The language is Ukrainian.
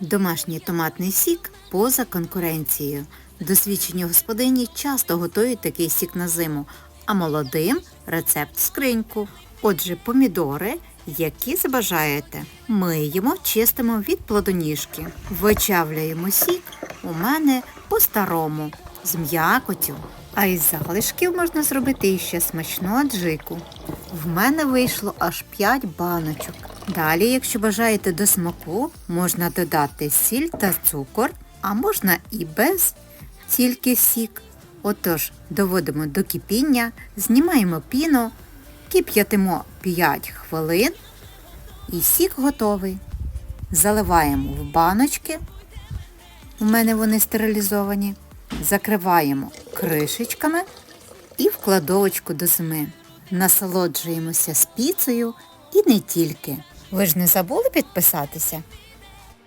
Домашній томатний сік поза конкуренцією. Досвідчені господині часто готують такий сік на зиму, а молодим рецепт скриньку. Отже, помідори, які забажаєте, миємо, чистимо від плодоніжки. Вичавлюємо сік у мене по-старому, з м'якотю. А із залишків можна зробити іще смачну аджику. В мене вийшло аж 5 баночок. Далі, якщо бажаєте до смаку, можна додати сіль та цукор, а можна і без, тільки сік. Отож, доводимо до кипіння, знімаємо піну, кип'ятимо 5 хвилин і сік готовий. Заливаємо в баночки. У мене вони стерилізовані. Закриваємо кришечками і в кладовочку до зими. Насолоджуємося спіцею і не тільки. Ви ж не забули підписатися?